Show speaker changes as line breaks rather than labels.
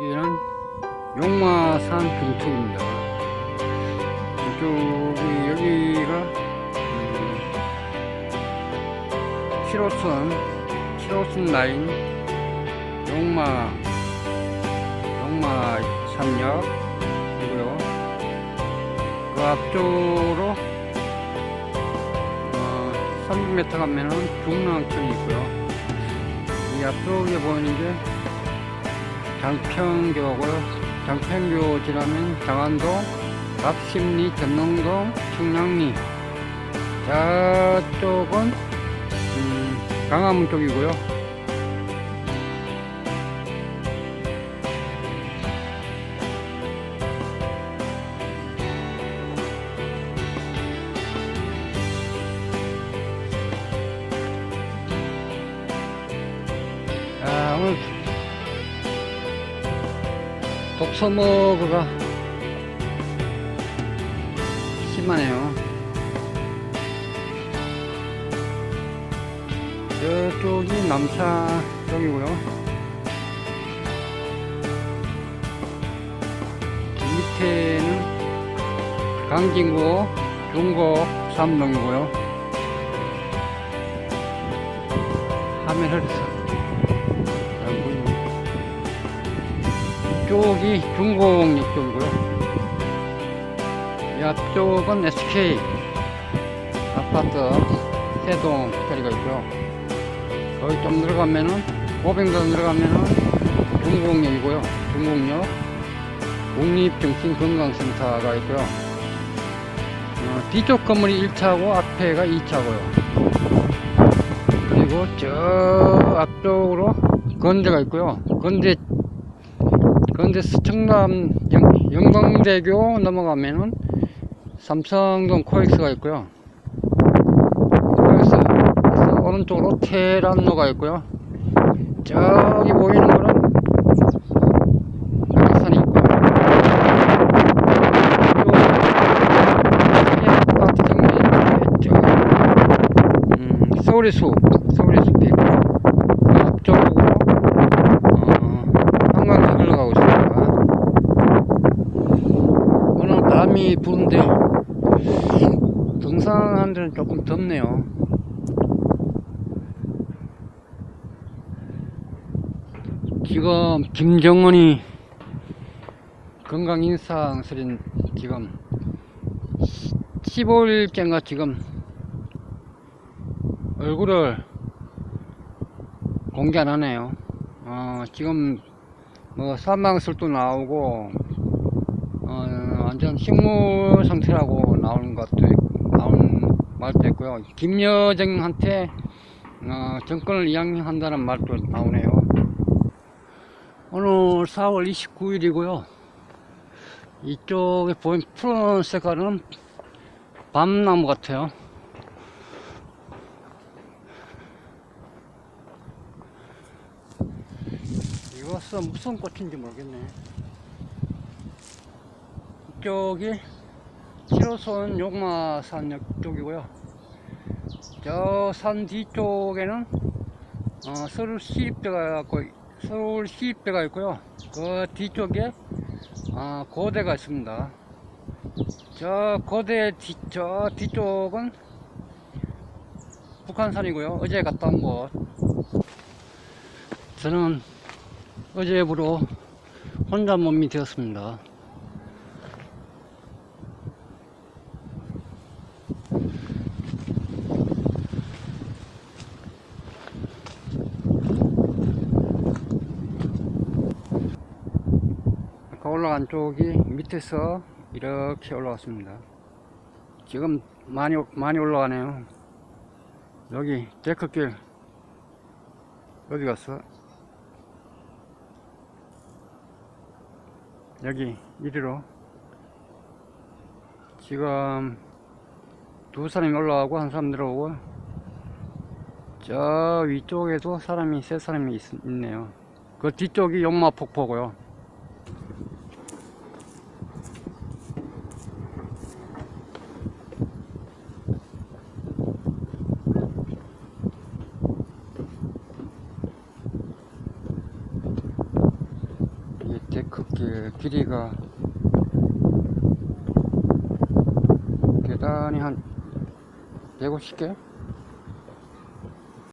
여기는 용마산 근처입니다. 이쪽이 여기가 음, 7호선 7호선 라인 용마 용마 산역이고요. 그 앞쪽으로 어, 300m 가면은 중랑천이 있고요. 이 앞쪽에 보이는 게 장평교고요. 장평교 지나면 장안동, 갑심리, 전농동, 충량리. 저쪽은 음, 강화문 쪽이고요. 아, 오늘 독서머그가 심하네요. 저쪽이 남사 쪽이고요. 밑에는 강진구, 중곡, 삼동이고요. 화면을 이쪽이 중공리 쪽이고요. 이 앞쪽은 SK 아파트 세동 자리가 있고요. 거기 좀 들어가면은 500도 들어가면은 중공역이고요. 중공역 국립정신건강센터가 있고요. 어, 뒤쪽 건물이 1차고 앞에가 2차고요. 그리고 저 앞쪽으로 건대가 있고요. 건대 건대 서청남 영, 영광대교 넘어가면은 삼성동 코엑스가 있고요. 코엑스 오른쪽으로 테란로가 있고요. 저기 보이는 거는 낙산이 있고요. 저기 음, 서울의 숲, 서울의 숲이 있고 그 앞쪽으로 어, 한강도 흘러가고 있습니다. 오늘 바람이 부는데 등산하는 데는 조금 덥네요. 지금 김정은이 건강 인상설인 지금 15일째인가 지금 얼굴을 공개 안 하네요. 어, 지금 뭐 사망설도 나오고 어, 완전 식물 상태라고 나오는 있- 나오는 말도 있고요. 김여정한테 어, 정권을 이양한다는 말도 나오네요. 오늘 4월 29일이고요. 이쪽에 보인 푸른 색깔은 밤나무 같아요. 이것은 무슨 꽃인지 모르겠네. 이쪽이 7호선 용마산역 쪽이고요. 저 산 뒤쪽에는 어, 서울 시립대가 있고 서울 시립대가 있고요. 그 뒤쪽에 어, 고대가 있습니다. 저 고대 뒤, 저 뒤쪽은 북한산이고요. 어제 갔다 온 곳. 저는 어제부로 혼자 몸이 되었습니다. 올라간 쪽이 밑에서 이렇게 올라왔습니다. 지금 많이 많이 올라가네요. 여기 데크길 어디 갔어? 여기 이리로 지금 두 사람이 올라가고 한 사람 들어오고 저 위쪽에도 사람이 세 사람이 있, 있네요. 그 뒤쪽이 용마 폭포고요. 데크길 길이가 계단이 한 150개?